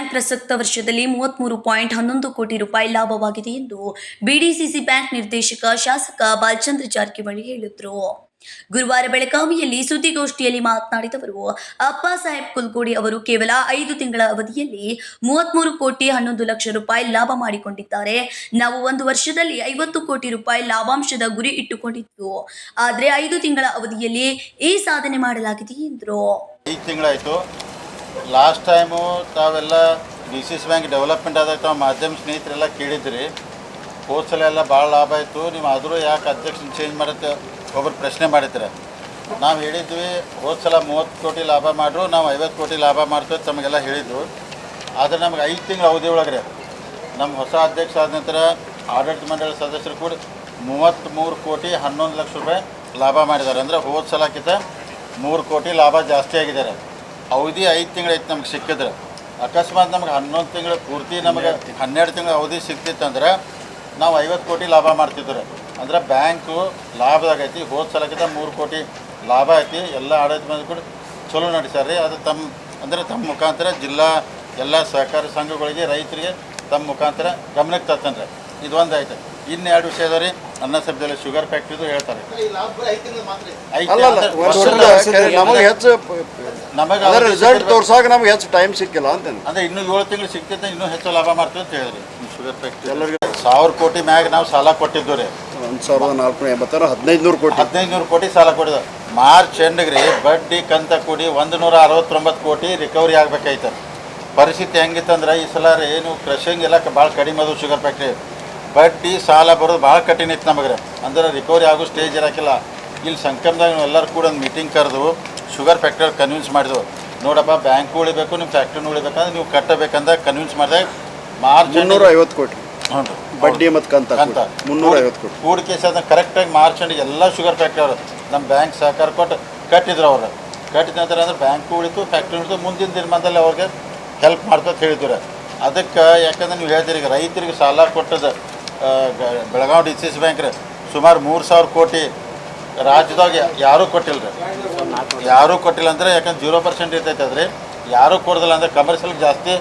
Bank ಪ್ರಸಕ್ತ ವರ್ಷದಲ್ಲಿ ಮೂವತ್ಮೂರು ಪಾಯಿಂಟ್ ಹನ್ನೊಂದು ಕೋಟಿ ರೂಪಾಯಿ ಲಾಭವಾಗಿದೆ ಎಂದು ಬಿಡಿಸಿಸಿ ಬ್ಯಾಂಕ್ ನಿರ್ದೇಶಕ ಶಾಸಕ ಬಾಲಚಂದ್ರ ಜಾರಕಿಹೊಳಿ ಹೇಳಿದರು. ಗುರುವಾರ ಬೆಳಗಾವಿಯಲ್ಲಿ ಸುದ್ದಿಗೋಷ್ಠಿಯಲ್ಲಿ ಮಾತನಾಡಿದವರು ಅಪ್ಪ ಸಾಹೇಬ್ ಕುಲ್ಗೋಡಿ ಅವರು ಕೇವಲ ಐದು ತಿಂಗಳ ಅವಧಿಯಲ್ಲಿ ಮೂವತ್ಮೂರು ಕೋಟಿ ಹನ್ನೊಂದು ಲಕ್ಷ ರೂಪಾಯಿ ಲಾಭ ಮಾಡಿಕೊಂಡಿದ್ದಾರೆ. ನಾವು ಒಂದು ವರ್ಷದಲ್ಲಿ ಐವತ್ತು ಕೋಟಿ ರೂಪಾಯಿ ಲಾಭಾಂಶದ ಗುರಿ ಇಟ್ಟುಕೊಂಡಿದ್ದು, ಆದರೆ ಐದು ತಿಂಗಳ ಅವಧಿಯಲ್ಲಿ ಈ ಸಾಧನೆ ಮಾಡಲಾಗಿದೆ ಎಂದರು. ಲಾಸ್ಟ್ ಟೈಮು ತಾವೆಲ್ಲ D C C bank development ಆದಾಗ ತಾವು ಮಾಧ್ಯಮ ಸ್ನೇಹಿತರೆಲ್ಲ ಕೇಳಿದ್ರಿ. ಹೋದ ಸಲ ಎಲ್ಲ ಭಾಳ ಲಾಭ ಆಯಿತು. ನೀವು ಆದರೂ ಯಾಕೆ ಅಧ್ಯಕ್ಷನ ಚೇಂಜ್ ಮಾಡುತ್ತೆ ಒಬ್ಬರು ಪ್ರಶ್ನೆ ಮಾಡಿದ್ರೆ. ನಾವು ಹೇಳಿದ್ವಿ, ಹೋದ ಸಲ ಮೂವತ್ತು ಕೋಟಿ ಲಾಭ ಮಾಡ್ರು, ನಾವು ಐವತ್ತು ಕೋಟಿ ಲಾಭ ಮಾಡ್ತೇವೆ ತಮಗೆಲ್ಲ ಹೇಳಿದ್ರು ಆದರೆ ನಮಗೆ ಐದು ತಿಂಗಳ ಅವಧಿ ಒಳಗ್ರೆ. ನಮ್ಮ ಹೊಸ ಅಧ್ಯಕ್ಷ ಆದ ನಂತರ ಆಡಳಿತ ಮಂಡಳಿ ಸದಸ್ಯರು ಕೂಡ ಮೂವತ್ತ್ಮೂರು ಕೋಟಿ ಹನ್ನೊಂದು ಲಕ್ಷ ರೂಪಾಯಿ ಲಾಭ ಮಾಡಿದ್ದಾರೆ. ಅಂದರೆ ಹೋದ ಸಲಕ್ಕಿಂತ ಮೂರು ಕೋಟಿ ಲಾಭ ಜಾಸ್ತಿ ಆಗಿದ್ದಾರೆ. ಅವಧಿ ಐದು ತಿಂಗಳೈತೆ ನಮ್ಗೆ ಸಿಕ್ಕಿದ್ರೆ. ಅಕಸ್ಮಾತ್ ನಮ್ಗೆ ಹನ್ನೊಂದು ತಿಂಗಳು ಪೂರ್ತಿ ನಮಗೆ ಹನ್ನೆರಡು ತಿಂಗಳ ಅವಧಿ ಸಿಕ್ತಿತ್ತಂದ್ರೆ ನಾವು ಐವತ್ತು ಕೋಟಿ ಲಾಭ ಮಾಡ್ತಿದ್ರು. ಅಂದ್ರೆ ಬ್ಯಾಂಕು ಲಾಭದಾಗೈತಿ ಹೋದ ಸಲಕ್ಕಿಂತ ಮೂರು ಕೋಟಿ ಲಾಭ ಐತಿ ಎಲ್ಲ ಆಡಳಿತ ಮಂದಿ ಕೂಡ ಚಲೋ ನಡೆಸ್ಯಾರ ರೀ. ಅದು ತಮ್ಮ ಅಂದರೆ ತಮ್ಮ ಮುಖಾಂತರ ಜಿಲ್ಲಾ ಎಲ್ಲ ಸಹಕಾರ ಸಂಘಗಳಿಗೆ ರೈತರಿಗೆ ತಮ್ಮ ಮುಖಾಂತರ ಗಮನಕ್ಕೆ ತರ್ತಂದ್ರೆ ಇದು ಒಂದು ಆಯ್ತು ಇನ್ನೆರಡು ವಿಷಯ ಅದ ರೀ ಅನ್ನ ಸಬ್ಜಲ್ಲಿ ಶುಗರ್ ಫ್ಯಾಕ್ಟ್ರಿದು ಹೇಳ್ತಾರೆ. ಐದು ಅಲ್ಲ ಅಲ್ಲ ಅಂದ್ರೆ ವರ್ಷದ ವರ್ಷದ- ನಮಗೆ ಹೆಚ್ಚು ನಮಗೆ ಅದರ ರಿಸಲ್ಟ್ ತೋರ್ಸಾಗ ನಮ್ಗೆ ಹೆಚ್ಚು ಟೈಮ್ ಸಿಕ್ಕಿಲ್ಲ ಅಂತ ಅಂದ್ರೆ ಇನ್ನೂ ಏಳು ತಿಂಗಳು ಸಿಕ್ತೈತೆ ಇನ್ನೂ ಹೆಚ್ಚು ಲಾಭ ಮಾಡ್ತೀವಿ ಅಂತ ಹೇಳಿದ್ರಿ. ಶುಗರ್ ಫ್ಯಾಕ್ಟ್ರಿ ಎಲ್ಲರಿಗೂ ಸಾವಿರ ಕೋಟಿ ಮ್ಯಾಗ ನಾವು ಸಾಲ ಕೊಟ್ಟಿದ್ದು ರೀ. ಒಂದು ಸಾವಿರದ ನಾಲ್ಕುನೂರ ಎಂಬತ್ತಾರು ಹದಿನೈದು ನೂರು ಕೋಟಿ. ಹದಿನೈದು ನೂರು ಕೋಟಿ ಸಾಲ ಕೊಡಿದ ಮಾರ್ಚ್ ಎಂಡ್ಗೆ ರೀ ಬಡ್ಡಿ ಕಂತ ಕೂಡಿ ಒಂದು ನೂರ ಅರವತ್ತೊಂಬತ್ತು ಕೋಟಿ ರಿಕವರಿ ಆಗ್ಬೇಕಾಯ್ತು. ಪರಿಸ್ಥಿತಿ ಹೆಂಗಿತ್ತಂದ್ರೆ ಈ ಸಲ ರೀ ಏನು ಕ್ರಷಿಂಗ್ ಎಲ್ಲ ಭಾಳ ಕಡಿಮೆ ಅದು ಶುಗರ್ ಫ್ಯಾಕ್ಟ್ರಿ ಬಡ್ಡಿ ಸಾಲ ಬರೋದು ಭಾಳ ಕಠಿಣ ಇತ್ತು ನಮಗೆ ಅಂದ್ರೆ ರಿಕವರಿ ಆಗೋ ಸ್ಟೇಜ್ ಇರೋಕ್ಕಿಲ್ಲ ಇಲ್ಲಿ ಸಂಕಮದಾಗ ನಾವು ಎಲ್ಲರೂ ಕೂಡ ಒಂದು ಮೀಟಿಂಗ್ ಕರೆದು ಶುಗರ್ ಫ್ಯಾಕ್ಟ್ರಿಯವ್ರು ಕನ್ವಿನ್ಸ್ ಮಾಡಿದ್ವು ನೋಡಪ್ಪ ಬ್ಯಾಂಕ್ ಉಳಿಬೇಕು ನಿಮ್ಮ ಫ್ಯಾಕ್ಟ್ರಿನೂ ಉಳಿಬೇಕಂದ್ರೆ ನೀವು ಕಟ್ಟಬೇಕಂದ್ರೆ ಕನ್ವಿನ್ಸ್ ಮಾಡಿದಾಗ ಮಾರ್ಚ್ ಮುನ್ನೂರ ಐವತ್ತು ಕೋಟಿ. ಹ್ಞೂ ಬಡ್ಡಿ ಮತ್ತು ಕಂತ ಅಂತ ಮುನ್ನೂರ ಐವತ್ತು ಕೋಟಿ. ಕೂಡ್ ಕೇಸ್ ಅದನ್ನ ಕರೆಕ್ಟಾಗಿ ಮಾರ್ಚ್ ಅಂಡ್ ಎಲ್ಲ ಶುಗರ್ ಫ್ಯಾಕ್ಟ್ರಿ ಅವರು ನಮ್ಮ ಬ್ಯಾಂಕ್ ಸಹಕಾರ ಕೊಟ್ಟು ಕಟ್ಟಿದ್ರು ಅವರು. ಕಟ್ಟಿದ ನಂತರ ಅಂದ್ರೆ ಬ್ಯಾಂಕ್ ಉಳಿತು ಫ್ಯಾಕ್ಟ್ರಿ ಉಳಿತು ಮುಂದಿನ ದಿನಮಾನದಲ್ಲಿ ಅವ್ರಿಗೆ ಹೆಲ್ಪ್ ಮಾಡ್ತಾ ಹೇಳಿದ್ರು. ಅದಕ್ಕೆ ಯಾಕಂದ್ರೆ ನೀವು ಹೇಳ್ತೀರಿ ರೈತರಿಗೆ ಸಾಲ ಕೊಟ್ಟದ Belagavi D C C bank ಸುಮಾರು ಮೂರು ಸಾವಿರ ಕೋಟಿ ರಾಜ್ಯದಾಗ ಯಾರೂ ಕೊಟ್ಟಿಲ್ಲ ರೀ ಯಾರೂ ಕೊಟ್ಟಿಲ್ಲ ಅಂದರೆ ಯಾಕಂದ್ರೆ ಜೀರೋ ಪರ್ಸೆಂಟ್ ಇರ್ತೈತೆ ಅದ್ರಿ ಯಾರೂ ಕೊಡೋದಿಲ್ಲ ಅಂದರೆ ಕಮರ್ಷಿಯಲ್ಗೆ ಜಾಸ್ತಿ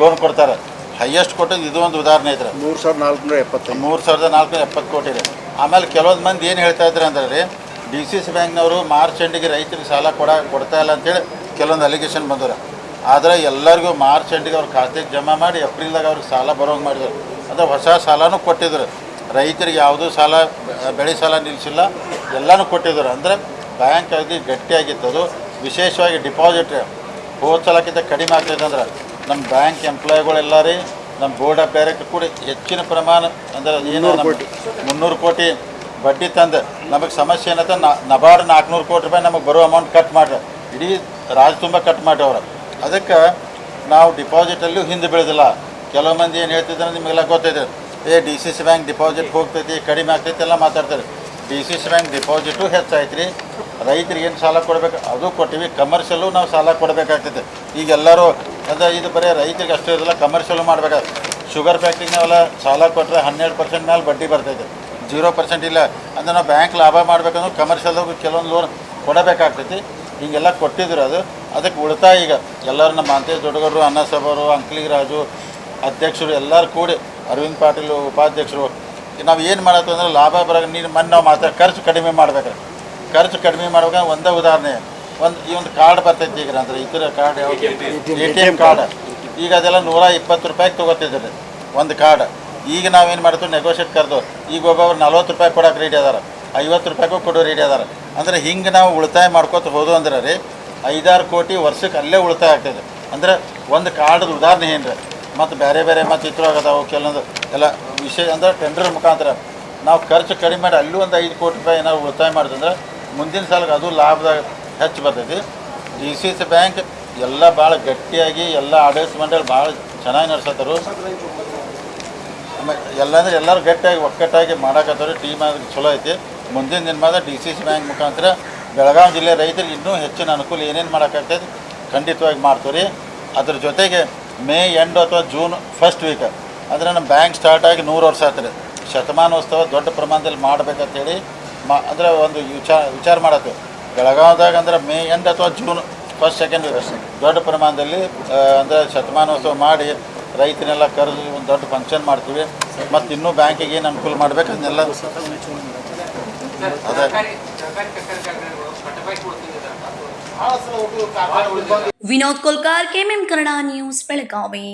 ಲೋನ್ ಕೊಡ್ತಾರೆ. ಹೈಯೆಸ್ಟ್ ಕೊಟ್ಟದ್ದು ಇದು ಒಂದು ಉದಾಹರಣೆ ಐತ್ರಿ ಮೂರು ಸಾವಿರದ ನಾಲ್ಕುನೂರ ಎಪ್ಪತ್ತು ಮೂರು ಸಾವಿರದ ನಾಲ್ಕುನೂರ ಎಪ್ಪತ್ತು ಕೋಟಿ ರೀ ಆಮೇಲೆ ಕೆಲವೊಂದು ಮಂದಿ ಏನು ಹೇಳ್ತಾ ಇದ್ರು ಅಂದ್ರೆ ರೀ ಡಿ ಸಿ ಸಿ ಬ್ಯಾಂಕ್ನವರು ಮಾರ್ಚ್ ಎಂಡಿಗೆ ರೈತರಿಗೆ ಸಾಲ ಕೊಡ ಕೊಡ್ತಾ ಇಲ್ಲ ಅಂತೇಳಿ ಕೆಲವೊಂದು ಅಲಿಗೇಷನ್ ಬಂದರು ಆದರೆ ಎಲ್ಲರಿಗೂ ಮಾರ್ಚ್ ಎಂಡಿಗೆ ಅವ್ರ ಖಾತೆಗೆ ಜಮಾ ಮಾಡಿ ಏಪ್ರಿಲ್ದಾಗ ಅವ್ರಿಗೆ ಸಾಲ ಬರೋಂಗೆ ಮಾಡಿದ್ರು. ಅಂದರೆ ಹೊಸ ಸಾಲನೂ ಕೊಟ್ಟಿದ್ರು. ರೈತರಿಗೆ ಯಾವುದೂ ಸಾಲ ಬೆಳೆ ಸಾಲ ನಿಲ್ಲಿಸಿಲ್ಲ. ಎಲ್ಲನೂ ಕೊಟ್ಟಿದ್ರು ಅಂದರೆ ಬ್ಯಾಂಕ್ ಆಗಿ ಗಟ್ಟಿಯಾಗಿತ್ತು ಅದು ವಿಶೇಷವಾಗಿ ಡಿಪಾಸಿಟ್ ಹೋದ ಸಲಕ್ಕಿಂತ ಕಡಿಮೆ ಆಗ್ತೈತೆ ಅಂದ್ರೆ ನಮ್ಮ ಬ್ಯಾಂಕ್ ಎಂಪ್ಲಾಯಿಗಳೆಲ್ಲ ರೀ ನಮ್ಮ ಬೋರ್ಡ್ ಆಫ್ ಡೈರೆಕ್ಟರ್ ಕೂಡ ಹೆಚ್ಚಿನ ಪ್ರಮಾಣ ಅಂದ್ರೆ ಏನು ಮುನ್ನೂರು ಕೋಟಿ. ಮುನ್ನೂರು ಕೋಟಿ ಬಡ್ಡಿ ತಂದು ನಮಗೆ ಸಮಸ್ಯೆ ಏನಂತ ನಬಾರ್ಡ್ ನಾಲ್ಕುನೂರು ಕೋಟಿ ರೂಪಾಯಿ ನಮಗೆ ಬರೋ ಅಮೌಂಟ್ ಕಟ್ ಮಾಡ್ರಿ. ಇಡೀ ರಾಜ ತುಂಬ ಕಟ್ ಮಾಡ್ರವ್ರು ಅದಕ್ಕೆ ನಾವು ಡಿಪಾಸಿಟಲ್ಲೂ ಹಿಂದೆ ಬೀಳೋದಿಲ್ಲ. ಕೆಲವು ಮಂದಿ ಏನು ಹೇಳ್ತಿದ್ರೆ ನಿಮಗೆಲ್ಲ ಗೊತ್ತೈತೆ. ಏ D C C bank deposit ಹೋಗ್ತೈತಿ, ಕಡಿಮೆ ಆಗ್ತೈತಿ ಎಲ್ಲ ಮಾತಾಡ್ತಾರೆ. D C C bank deposit ಹೆಚ್ಚಾಯ್ತು ರೀ ರೈತರಿಗೆ ಏನು ಸಾಲ ಕೊಡಬೇಕು? ಅದು ಕೊಟ್ಟಿವಿ ಕಮರ್ಷಿಯಲ್ಲು ನಾವು ಸಾಲ ಕೊಡಬೇಕಾಗ್ತೈತೆ. ಈಗ ಎಲ್ಲರೂ ಅಂದರೆ ಇದು ಬರೀ ರೈತರಿಗೆ ಅಷ್ಟೇ ಇರೋದಿಲ್ಲ ಕಮರ್ಷಿಯಲ್ಲು ಮಾಡಬೇಕಾಗ್ತದೆ ಶುಗರ್ ಫ್ಯಾಕ್ಟ್ರಿಗೆ ಸಾಲ ಕೊಟ್ಟರೆ ಹನ್ನೆರಡು ಪರ್ಸೆಂಟ್ ಮೇಲೆ ಬಡ್ಡಿ ಬರ್ತೈತೆ. ಜೀರೋ ಪರ್ಸೆಂಟ್ ಇಲ್ಲ. ಅಂದರೆ ನಾವು ಬ್ಯಾಂಕ್ ಲಾಭ ಮಾಡಬೇಕಂದ್ರೆ ಕಮರ್ಷಿಯಲ್ದಾಗ ಕೆಲವೊಂದು ಲೋನ್ ಕೊಡಬೇಕಾಗ್ತೈತಿ. ಹೀಗೆಲ್ಲ ಕೊಟ್ಟಿದ್ರು ಅದು. ಅದಕ್ಕೆ ಉಳಿತಾಯ ಈಗ. ಎಲ್ಲರೂ ನಮ್ಮ ಮಾತ್ಯ ದೊಡ್ಡಗರು ಅನ್ನ ಸಭರು ಅಂಕ್ಲಿಗ್ ರಾಜು, ಅಧ್ಯಕ್ಷರು ಎಲ್ಲರೂ ಕೂಡಿ ಅರವಿಂದ್ ಪಾಟೀಲ್ ಉಪಾಧ್ಯಕ್ಷರು ನಾವು ಏನು ಮಾಡತ್ತೆ ಅಂದ್ರೆ ಲಾಭ ಬರೋ ನೀನು ಮೊನ್ನೆ ನಾವು ಮಾತ್ರ ಖರ್ಚು ಕಡಿಮೆ ಮಾಡ್ಬೇಕು ಖರ್ಚು ಕಡಿಮೆ ಮಾಡ್ಬೇಕು ಒಂದೇ ಉದಾಹರಣೆ. ಒಂದು ಈ ಒಂದು ಕಾರ್ಡ್ ಬರ್ತೈತಿ ಈಗ ಅಂದ್ರೆ ಇತರ card A T M card ಈಗ ಅದೆಲ್ಲ ನೂರ ಇಪ್ಪತ್ತು ರೂಪಾಯಿಗೆ ತೊಗೋತಿದ್ದಾರೆ ಒಂದು ಕಾರ್ಡ್ ಈಗ ನಾವೇನು ಮಾಡ್ತೀವಿ ನೆಗೋಷಿಯೇಟ್ ಕರೆದು ಈಗ ಒಬ್ಬೊಬ್ರು ನಲ್ವತ್ತು ರೂಪಾಯಿ ಕೊಡೋಕೆ ರೆಡಿ ಅದಾರ ಐವತ್ತು ರೂಪಾಯಿಗೂ ಕೊಡೋ ರೆಡಿ ಅದಾರ. ಅಂದರೆ ಹಿಂಗೆ ನಾವು ಉಳಿತಾಯ ಮಾಡ್ಕೋತ ಹೋದು ಅಂದ್ರೆ ರೀ ಐದಾರು ಕೋಟಿ ವರ್ಷಕ್ಕೆ ಅಲ್ಲೇ ಉಳಿತಾಯ ಆಗ್ತದೆ ಅಂದರೆ ಒಂದು ಕಾರ್ಡದ ಉದಾಹರಣೆ ಏನು ರೀ ಮತ್ತು ಬೇರೆ ಬೇರೆ ಮತ್ತು ಇದ್ರಾಗದಾವು ಕೆಲವೊಂದು ಎಲ್ಲ ವಿಷಯ ಅಂದರೆ ಟೆಂಡರ್ ಮುಖಾಂತರ. ನಾವು ಖರ್ಚು ಕಡಿಮೆ ಮಾಡಿ ಅಲ್ಲೂ ಒಂದು ಐದು ಕೋಟಿ ರೂಪಾಯಿ ಏನಾದ್ರು ಉಳಿತಾಯ ಮಾಡಿದ್ರೆ ಮುಂದಿನ ಸಾಲಕ್ಕೆ ಅದು ಲಾಭದಾಗ ಹೆಚ್ಚು ಬರ್ತೈತಿ. ಡಿ ಸಿ ಸಿ ಬ್ಯಾಂಕ್ ಎಲ್ಲ ಭಾಳ ಗಟ್ಟಿಯಾಗಿ ಎಲ್ಲ ಆಡಳಿತ ಮಂಡಳಿ ಭಾಳ ಚೆನ್ನಾಗಿ ನಡೆಸತ್ತಾರು. ಆಮೇಲೆ ಎಲ್ಲ ಅಂದ್ರೆ ಎಲ್ಲರೂ ಗಟ್ಟಿಯಾಗಿ ಒಕ್ಕಟ್ಟಾಗಿ ಮಾಡಕತ್ತಾರ ಟೀಮ್ ಆದ್ರೆ ಚಲೋ ಐತಿ. ಮುಂದಿನ ದಿನಮಾದ ಡಿ ಸಿ ಸಿ ಬ್ಯಾಂಕ್ ಮುಖಾಂತರ ಬೆಳಗಾವಿ ಜಿಲ್ಲೆ ರೈತರಿಗೆ ಇನ್ನೂ ಹೆಚ್ಚಿನ ಅನುಕೂಲ ಏನೇನು ಮಾಡೋಕ್ಕಾಗ್ತೈತಿ ಖಂಡಿತವಾಗಿ ಮಾಡ್ತೀವಿ ಅದ್ರ ಜೊತೆಗೆ ಮೇ ಎಂಡ್ ಅಥವಾ ಜೂನ್ ಫಸ್ಟ್ ವೀಕ್ ಅಂದರೆ ನಮ್ಮ ಬ್ಯಾಂಕ್ ಸ್ಟಾರ್ಟ್ ಆಗಿ ನೂರು ವರ್ಷ ಆಗ್ತದೆ ಶತಮಾನೋತ್ಸವ ದೊಡ್ಡ ಪ್ರಮಾಣದಲ್ಲಿ ಮಾಡಬೇಕಂತೇಳಿ ಮ ಅಂದರೆ ಒಂದು ವಿಚಾರ ವಿಚಾರ ಮಾಡತ್ತೆ. ಬೆಳಗಾವ್ದಾಗ ಅಂದರೆ ಮೇ ಎಂಡ್ ಅಥವಾ ಜೂನ್ ಫಸ್ಟ್ ಸೆಕೆಂಡ್ ವೀಕ್ ದೊಡ್ಡ ಪ್ರಮಾಣದಲ್ಲಿ ಅಂದರೆ ಶತಮಾನೋತ್ಸವ ಮಾಡಿ ರೈತನೆಲ್ಲ ಕರೆದು ಒಂದು ದೊಡ್ಡ ಫಂಕ್ಷನ್ ಮಾಡ್ತೀವಿ. ಮತ್ತು ಇನ್ನೂ ಬ್ಯಾಂಕಿಗೆ ಏನು ಅನುಕೂಲ ಮಾಡಬೇಕು ಅದನ್ನೆಲ್ಲ ಅದೇ. विनोद कोलकार के एम कर्णा न्यूज़ बेलगावी